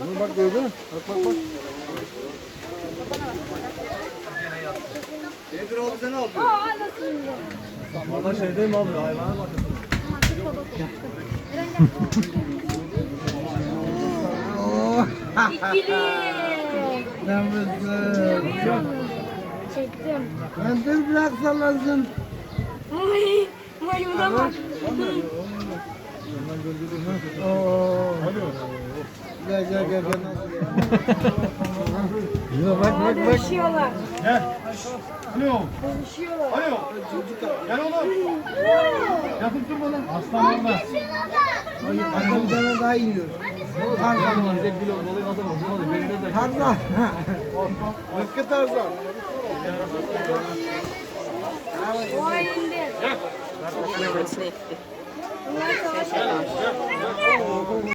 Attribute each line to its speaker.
Speaker 1: Bunu bak gördün mü? Bak bak bak. Nedir oğlum sen ne yapıyorsun?
Speaker 2: Aa nasıl?
Speaker 1: Valla şeydeyim abi hayvana bak.
Speaker 2: İkili.
Speaker 3: Yalnızım.
Speaker 2: Çektim.
Speaker 3: Ben dur bırak sallansın.
Speaker 2: Ay, maymuna bak.
Speaker 3: Oo. Gel gel gel gel. Şuna bak bak bak.
Speaker 2: dövüşüyorlar.
Speaker 1: Alo.
Speaker 2: Dövüşüyorlar.
Speaker 1: Alo. Gel oğlum. Yakın dur bana. Aslan orada.
Speaker 3: Adam sana daha iniyor. Tarzan.
Speaker 1: Bize bir olayı adam oldu. Belinde de.
Speaker 3: Tarzan. Rıfkı Tarzan.
Speaker 2: O indi. Bunlar 你们要说话，谢谢。